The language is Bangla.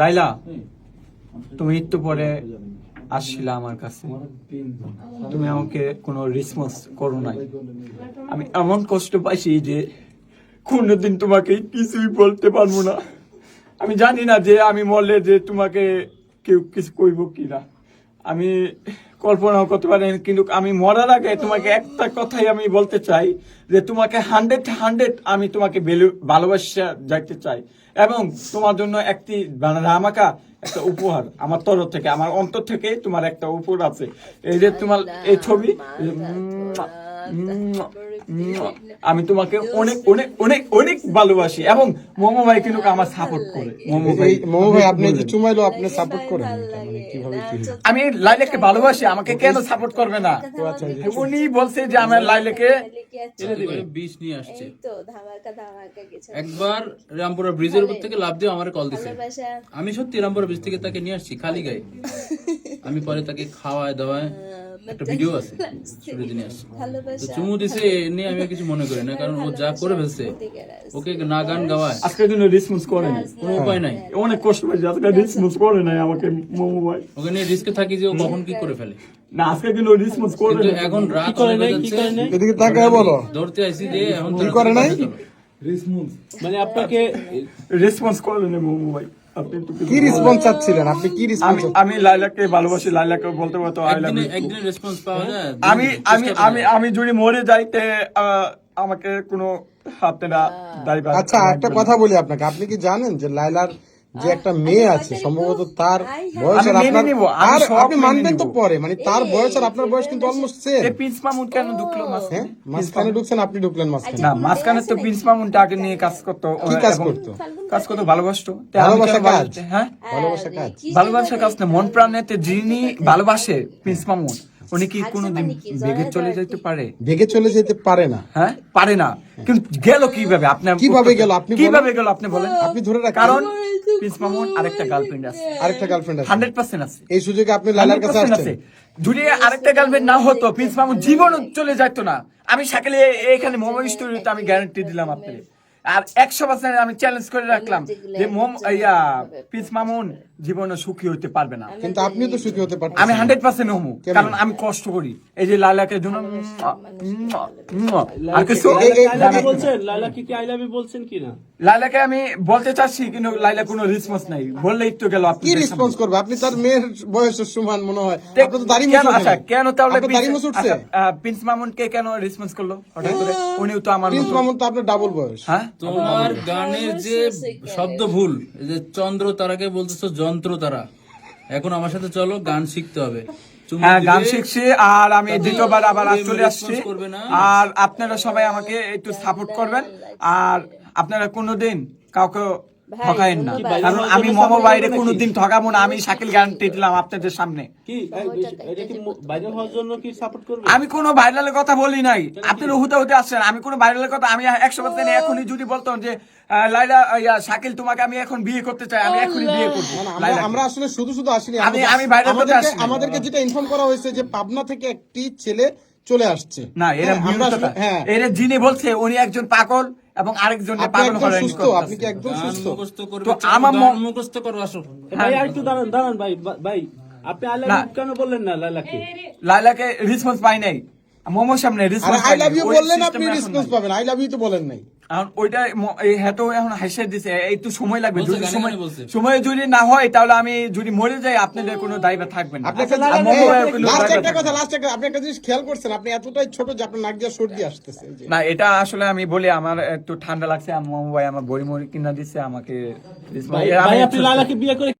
লাইলা, তুমি একটু পরে আসছিলা আমার কাছে। তুমি আমাকে কোনো রেসপন্স করো নাই। আমি এমন কষ্ট পাইছি যে কোনোদিন তোমাকে কিছুই বলতে পারব না। আমি জানি না যে আমি মরলে যে তোমাকে কেউ কিছু কইব কিনা। আমি কল্পনাও করতে পারি কিন্তু আমি মরার আগে তোমাকে একটা কথাই আমি বলতে চাই, যে তোমাকে হান্ড্রেড হান্ড্রেড আমি তোমাকে ভালোবাসা যাইতে চাই। এবং তোমার জন্য একটি মানে রামাকা একটা উপহার আমার তরফ থেকে, আমার অন্তর থেকে তোমার একটা উপহার আছে। এই যে তোমার এই ছবি আমি তোমাকে অনেক অনেক অনেক অনেক ভালোবাসি এবং মোমো ভাই কিন্তু আমার সাপোর্ট করে। মোমো ভাই। মোমো ভাই আপনি যে চুমাইলো আপনি সাপোর্ট করেন এটা মানে কীভাবে আমি লাইলাকে ভালোবাসি আমাকে কেন সাপোর্ট করবে না? উনি বলছে যে আমার লাইলাকে বিষ নিয়ে আসছে এই তো ধামাকা ধামাকা কিছু একবার রামপুরা ব্রিজের উপর থেকে লাভ দিয়ে আমার কল দিছে। আমি সত্যি রামপুরা ব্রিজ থেকে তাকে নিয়ে আসছি খালি গায়ে। আমি পরে তাকে খাওয়ায় দাওয়ায় একটা ভিডিও আছে তো চুমু দিছে এ নিয়ে আমি কিছু মনে করি না কারণ ও যা করে ফেলছে। ওকে না গান গাওয়ায়। আজকের জন্য রেসপন্স করেনি কোনো উপায় নাই। অনেক কষ্ট পাইছি আজকে রেসপন্স করে নাই আমাকে মোমো ভাই। ওকে নিয়ে রিস্কে থাকি যে ও কখন কি করে ফেলে। না আজকে কিন্তু রেসপন্স করে নাই। এখন রাত হয়ে যাচ্ছে। এদিকে তাকায় বলো। ধরতে আইছি যে এখন কি করে নাই? মানে আপনাকে রেসপন্স করে নাই মোমো ভাই। কি রেসপন্স চাচ্ছিলেন? আপনি কি রেসপন্স আমি আমি লাইলাকে ভালোবাসি লাইলাকে বলতে পারতো আই লাভ ইউ একদিনে রেসপন্স পাওয়া যায় আমি আমি আমি আমি যদি মরে যাইতে আহ, আমাকে কোনো হাতে না দাঁড়িয়ে আচ্ছা একটা কথা বলি আপনাকে। আপনি কি জানেন যে লাইলার যে একটা মেয়ে আছে সম্ভবত তার বয়স আর আপনার আর আপনি মানবেন তো পরে মানে তার বয়স আর আপনার বয়স কিন্তু অলমোস্ট সেম এই প্রিন্স মামুন কেন ঢুকলো হ্যাঁ মাঝখানে? মাঝখানে ঢুকছেন আপনি ঢুকলেন মাঝখানে। না মাঝখানে তো প্রিন্স মামুনটা আগে নিয়ে কাজ করতো কি কাজ করতো? কাজ করতো ভালোবাসতো। ভালোবাসা কাজ? হ্যাঁ? ভালোবাসা কাজ। ভালোবাসা কাজ না মন প্রাণেতে যিনি ভালোবাসে প্রিন্স মামুন উনি কি কোনোদিন বেগে চলে যেতে পারে। ভেগে চলে যেতে পারে না। হ্যাঁ? পারে না। কিন্তু গেল কীভাবে? আপনার কীভাবে গেল? আপনি কীভাবে গেল আপনি বলেন? আপনি ধরে রাখেন। কারণ প্রিন্স মামুন আরেকটা গার্লফ্রেন্ড আছে। আরেকটা গার্লফ্রেন্ড আছে। হান্ড্রেড পার্সেন্ট আছে। এই সুযোগে আপনি লাইলার কাছে 100% আসছেন। যদি আরেকটা গার্লফ্রেন্ড না হতো প্রিন্স মামুন জীবন চলে যেত না। আমি সাকেলে এখানে মোমো স্টোরিতে আমি গ্যারান্টি দিলাম আপনাকে। আর একশো পার্সেন্ট আমি চ্যালেঞ্জ করে রাখলাম যে মোম ইয়া প্রিন্স মামুন জীবনে সুখী হতে পারবে না। কিন্তু আপনিও তো সুখী হতে পারতেন আমি হান্ড্রেড পার্সেন্ট হমু কারণ আমি কষ্ট করি। এই যে লালাকে জন্য। আর কিছু? লাইলা কি কি আই লাভ ইউ বলছেন কিনা লাইলাকে আমি বলতে চাচ্ছি কিন্তু লাইলা কোনো রেসপন্স নাই। বললেই তো গেল আপনি কি রেসপন্স করবে? আপনি তার মেয়ের বয়সের সমান মনে হয়। আপনি তো দাড়ি কেন মুছে আচ্ছা কেন তাহলে দাড়ি মুছে উঠছে? প্রিন্স মামুনকে কেন রেসপন্স করল? হঠাৎ করে? উনিও তো আমার প্রিন্স মামুন তো আপনার ডাবল বয়স। হ্যাঁ? তোমার গানের যে শব্দ ভুল যে চন্দ্র তারাকে বলতেছো যন্ত্র তারা এখন আমার সাথে চলো গান শিখতে হবে। হ্যাঁ গান শিখছি আর আমি দ্বিতীয়বার আবার চলে আসছি। আর আপনারা সবাই আমাকে একটু সাপোর্ট করবেন। আর আপনারা কোনোদিন কাউকে ঠকায়েন না। কারণ আমি মম বাইরে কোনোদিন ঠকাবো না আমি শাকিল গ্যারান্টি দিলাম আপনাদের সামনে। কি এটা কি বাইরে হওয়ার জন্য কি সাপোর্ট করবে? আমি কোনো ভাইরালের কথা বলি নাই। আপনি হুতে হুতে আসছেন আমি কোনো ভাইরালের কথা আমি একশো পার্সেন্ট এখনই যদি বলতাম যে আহ, লাইলা ইয়া, শাকিল তোমাকে আমি এখন বিয়ে করতে চাই আমি এখনই বিয়ে করব। আমরা আসলে শুধু শুধু আসিনি আমি- আমি আসিনি। আমাদেরকে যেটা ইনফর্ম করা হয়েছে যে পাবনা থেকে একটি ছেলে চলে আসছে। না এরা হ্যাঁ, হ্যাঁ। এরা যিনি বলছে উনি একজন পাগল এবং আরেকজন আপনি পাগল একদম সুস্থ আপনি কি একদম সুস্থ? তো আমার মুখস্থ করো আসো ভাই আর একটু দাঁড়ান দাঁড়ান ভাই ভাই আপনি আই লাভ না। ইউ কেন বললেন না লাইলাকে লাইলাকে রেসপন্স পাই নাই। মোমোর সামনে response response I love you বললেন আপনি রেসপন্স পাবেন আই লাভ ইউ তো বলেন নাই। এখন ওইটা হেতো এখন হাসে দিছে একটু সময় লাগবে যদি সময় সময় যদি না হয় তাহলে আমি যদি মরে যাই আপনাদের কোনো দায়িত্ব থাকবে না। আপনি একটা আর মোমো ভাইয়ের কোনো লাস্ট একটা কথা না। লাস্ট একটা আপনি একটা জিনিস খেয়াল করছেন আপনি এতটাই ছোট যে আপনার নাক দিয়ে সর্দি আসতেছে না এটা আসলে আমি বলি আমার একটু ঠান্ডা লাগছে আমার মোমো ভাই আমার বড়ি মরি কিনা দিচ্ছে আমাকে ভাই ভাই আপনি লাইলাকে বিয়ে করে